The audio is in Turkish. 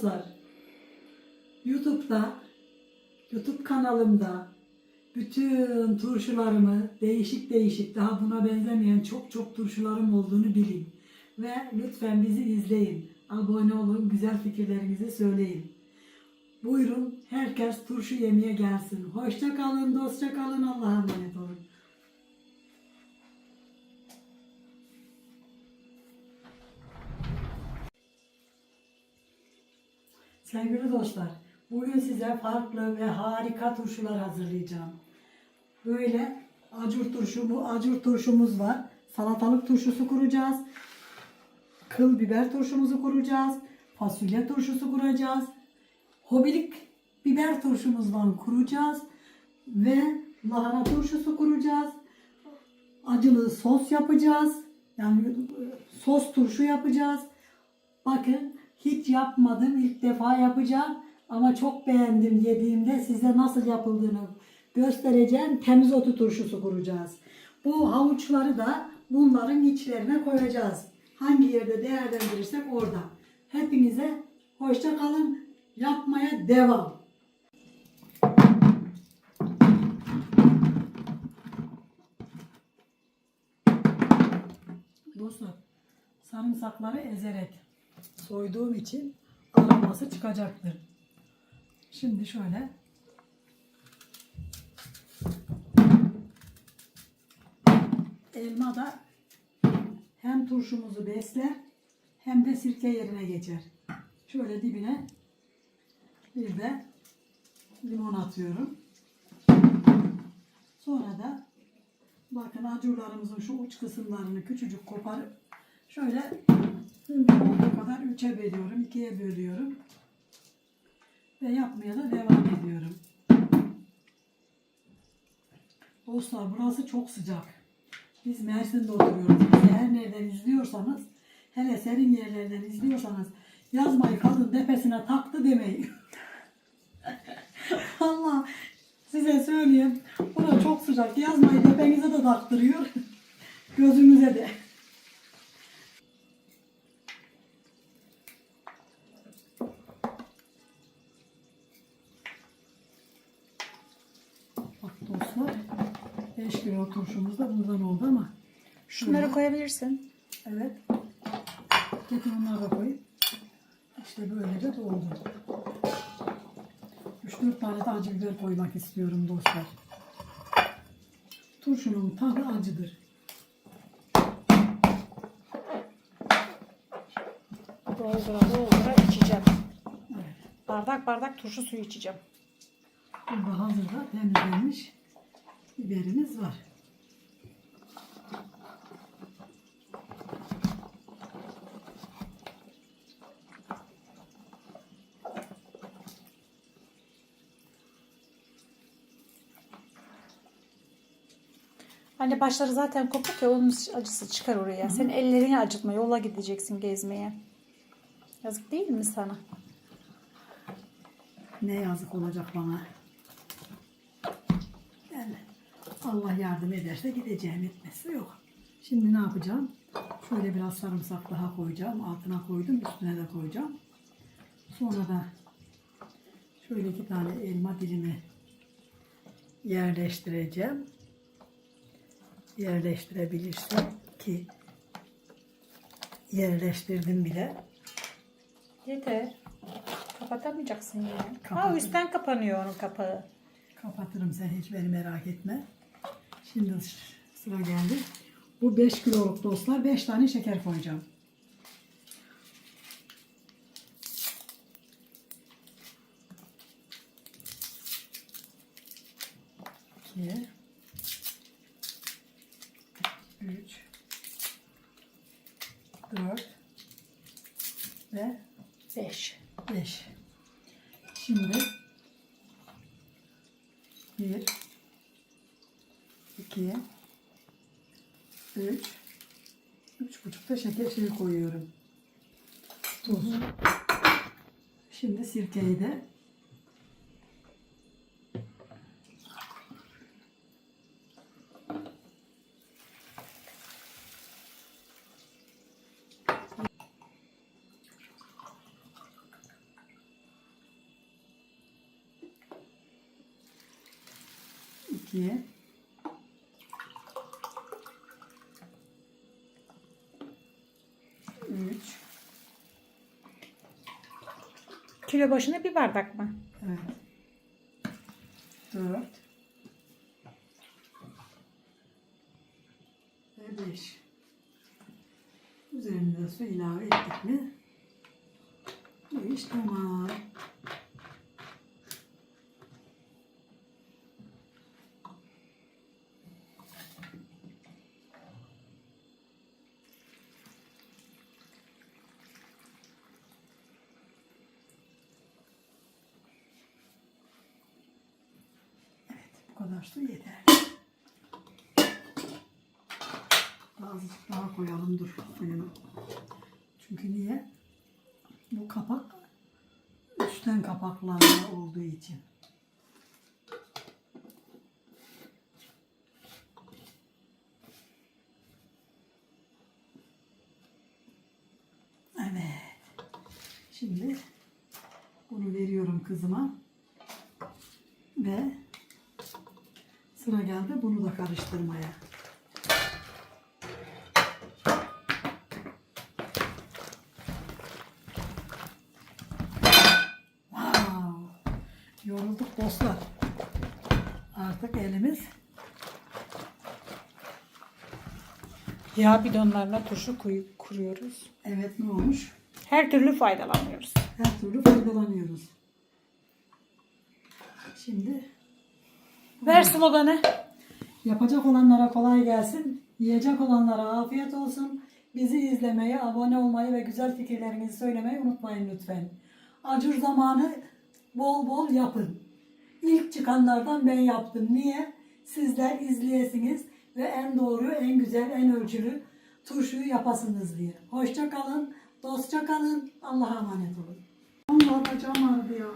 dostlar, YouTube'da, YouTube kanalımda bütün turşularımı değişik değişik daha buna benzemeyen çok çok turşularım olduğunu bilin. Ve lütfen bizi izleyin. Abone olun, güzel fikirlerinizi söyleyin. Buyurun herkes turşu yemeye gelsin. Hoşça kalın, dostça kalın, Allah'a emanet olun. Sevgili dostlar, bugün size farklı ve harika turşular hazırlayacağım. Böyle acur turşumu, acur turşumuz var. Salatalık turşusu kuracağız. Kıl biber turşumuzu kuracağız. Fasulye turşusu kuracağız. Hobilik biber turşumuzdan kuracağız. Ve lahana turşusu kuracağız. Acılı sos yapacağız. Yani e, sos turşu yapacağız. Bakın hiç yapmadım ilk defa yapacağım ama çok beğendim yediğimde size nasıl yapıldığını göstereceğim. Temiz otu turşusu kuracağız. Bu havuçları da bunların içlerine koyacağız. Hangi yerde değerlendirirsek orada. Hepinize hoşça kalın. Yapmaya devam. Dostlar sarımsakları ezerek soyduğum için aroması çıkacaktır. Şimdi şöyle elma da hem turşumuzu besler hem de sirke yerine geçer. Şöyle dibine bir de limon atıyorum. Sonra da bakın acurlarımızın şu uç kısımlarını küçücük koparıp şöyle olduğu kadar üçe bölüyorum, ikiye bölüyorum. Ve yapmaya da devam ediyorum. Dostlar burası çok sıcak. Biz Mersin'de oturuyoruz. Bizi her nereden izliyorsanız, hele serin yerlerden izliyorsanız yazmayı kadın tepesine taktı demeyin. Allah size söyleyeyim. Burası çok sıcak. Yazmayı tepenize de taktırıyor. Gözünüze de. Dostlar 5 kilo turşumuz da buradan oldu ama Şunları şöyle- koyabilirsin. Evet. Getir onları da koy. İşte böylece doldu. 3-4 tane de acı biber koymak istiyorum dostlar. Turşunun tadı acıdır. Doldura doldura içeceğim. Evet. Bardak bardak turşu suyu içeceğim. Burada hazırda temizlenmiş biberimiz var. Anne başları zaten kopuk ya onun acısı çıkar oraya. Senin ellerini acıtma. Yola gideceksin gezmeye. Yazık değil mi sana? Ne yazık olacak bana. Yani Allah yardım ederse gideceğim etmesi yok. Şimdi ne yapacağım? Şöyle biraz sarımsak daha koyacağım. Altına koydum. Üstüne de koyacağım. Sonra da şöyle iki tane elma dilimi yerleştireceğim. Yerleştirebilirsem ki yerleştirdim bile. Yeter. Kapatamayacaksın yani. Ha Kapatayım. üstten kapanıyor onun kapağı. Kapatırım sen hiç beni merak etme. Şimdi sıra geldi. Bu 5 kiloluk dostlar 5 tane şeker koyacağım. 2 3 üç buçukta şeker şeyi koyuyorum. Tuz. Şimdi sirkeyi de ikiye Kilo başına bir bardak mı? Evet. Dört. Ve beş. Üzerine su ilave ettik mi? Bu iş tamam. Bu kadar yeter. Azıcık daha koyalım dur. Çünkü niye? Bu kapak üstten kapaklarla olduğu için. Evet. Şimdi bunu veriyorum kızıma. Ve Sıra geldi bunu da karıştırmaya. Wow. Yorulduk dostlar. Artık elimiz Yağ bidonlarına turşu kuyu- kuruyoruz. evet ne olmuş? Her türlü faydalanıyoruz. Her türlü faydalanıyoruz. Şimdi Ver sloganı. Yapacak olanlara kolay gelsin. Yiyecek olanlara afiyet olsun. Bizi izlemeyi, abone olmayı ve güzel fikirlerinizi söylemeyi unutmayın lütfen. Acur zamanı bol bol yapın. İlk çıkanlardan ben yaptım. Niye? Sizler izleyesiniz ve en doğru, en güzel, en ölçülü turşuyu yapasınız diye. Hoşça kalın, dostça kalın. Allah'a emanet olun. Allah bacağım ağrıdı ya.